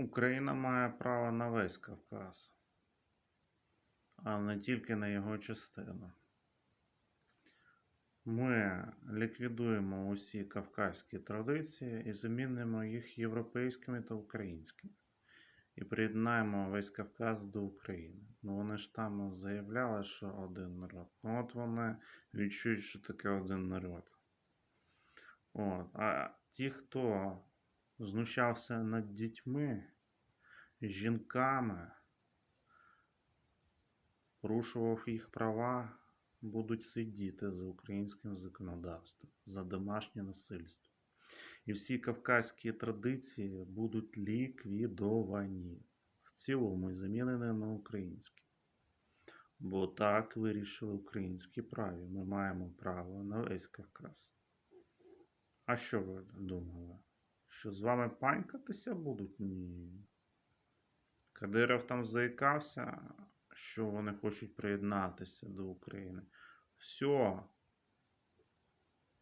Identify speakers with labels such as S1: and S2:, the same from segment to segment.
S1: Україна має право на весь Кавказ, а не тільки на його частину. Ми ліквідуємо усі кавказькі традиції і замінимо їх європейськими та українськими. І приєднаємо весь Кавказ до України. Ну вони ж там заявляли, що один народ. Ну от вони відчують, що таке один народ. От. А ті, хто знущався над дітьми, жінками, порушував їх права, будуть сидіти за українським законодавством, за домашнє насильство. І всі кавказькі традиції будуть ліквідовані в цілому і замінені на українські. Бо так вирішили українські праві. Ми маємо право на весь Кавказ. А що ви думали? Що з вами панькатися будуть? Ні. Кадиров там заїкався, що вони хочуть приєднатися до України. Все.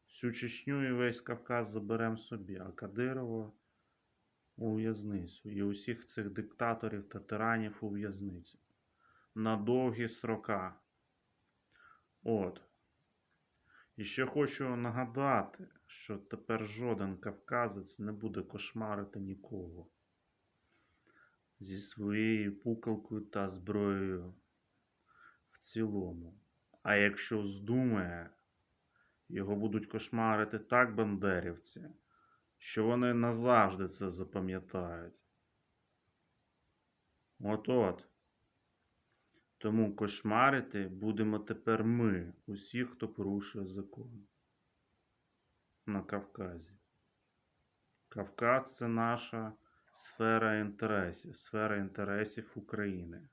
S1: Всю Чечню і весь Кавказ заберемо собі, а Кадирова у в'язницю. І усіх цих диктаторів та тиранів у в'язницю. На довгі срока. От. І ще хочу нагадати, що тепер жоден кавказець не буде кошмарити нікого зі своєю пукалкою та зброєю в цілому. А якщо здумає, його будуть кошмарити так бандерівці, що вони назавжди це запам'ятають. От-от. Тому кошмарити будемо тепер ми, усі, хто порушує закон на Кавказі. Кавказ це наша сфера інтересів, сфера інтересів України,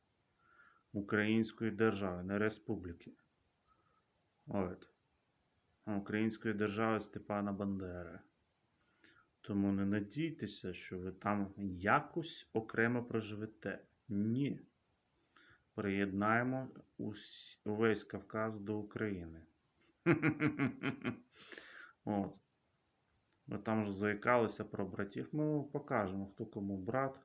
S1: Української держави, не республіки. От. Української держави Степана Бандери. Тому не надійтеся, що ви там якось окремо проживете. Ні. Приєднаємо увесь Кавказ до України. От. Ви там ж заїкалися про братів. Ми покажемо, хто кому брат.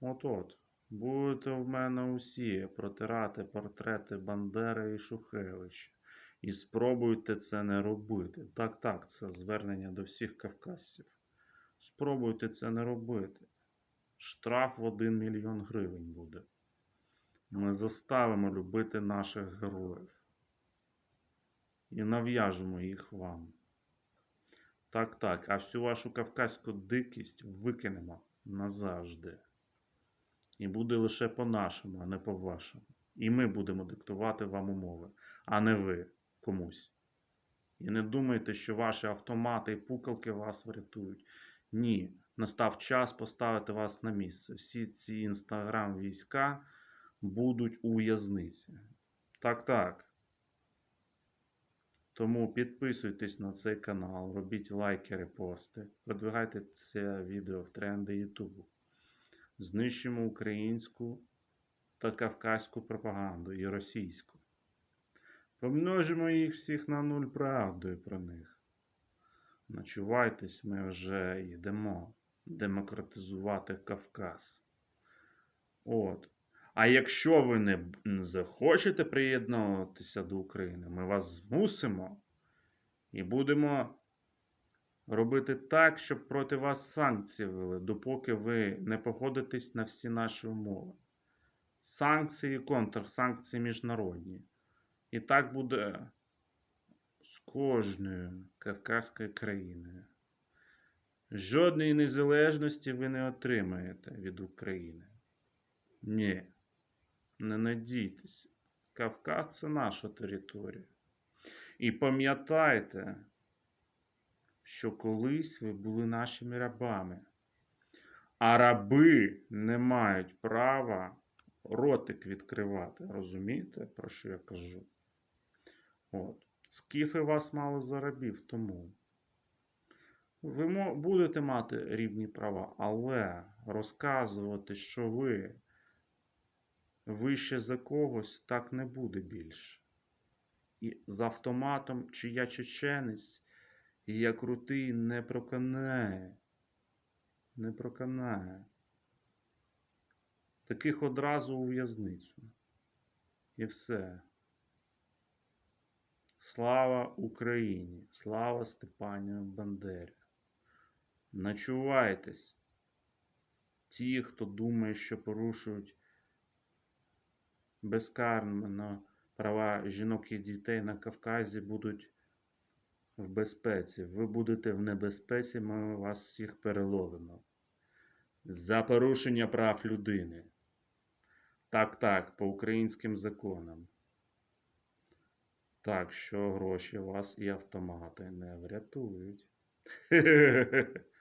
S1: От-от. Будете в мене усі протирати портрети Бандери і Шухевича. І спробуйте це не робити. Так, так, це звернення до всіх кавказців. Спробуйте це не робити. Штраф в 1 мільйон гривень буде. Ми заставимо любити наших героїв. І нав'яжемо їх вам. Так, так, а всю вашу кавказьку дикість викинемо назавжди. І буде лише по-нашому, а не по-вашому. І ми будемо диктувати вам умови, а не ви комусь. І не думайте, що ваші автомати і пукалки вас врятують. Ні, настав час поставити вас на місце. Всі ці інстаграм-війська будуть у в'язниці. Так, так. Тому підписуйтесь на цей канал, робіть лайки, репости, продвигайте це відео в тренди Ютубу. Знищимо українську та кавказьку пропаганду і російську. Помножимо їх всіх на нуль правдою про них. Начувайтесь, ми вже йдемо демократизувати Кавказ. От. А якщо ви не захочете приєднуватися до України, ми вас змусимо і будемо робити так, щоб проти вас санкції ввели, допоки ви не погодитесь на всі наші умови. Санкції, контрсанкції міжнародні. І так буде з кожною кавказькою країною. Жодної незалежності ви не отримаєте від України. Ні, не надійтесь. Кавказ це наша територія. І пам'ятайте, що колись ви були нашими рабами. А раби не мають права ротик відкривати. Розумієте, про що я кажу? От. Скіфи вас мали за рабів тому. Ви будете мати рівні права, але розказувати, що ви вище за когось, так не буде більше. І з автоматом, чи я чеченець, і я крутий, не проканає. Не проканає. Таких одразу у в'язницю. І все. Слава Україні! Слава Степану Бандері! Начувайтесь. Ті, хто думає, що порушують безкарно права жінок і дітей на Кавказі, будуть в безпеці. Ви будете в небезпеці, ми вас всіх переловимо. За порушення прав людини. Так, так, по українським законам. Так що гроші вас і автомати не врятують.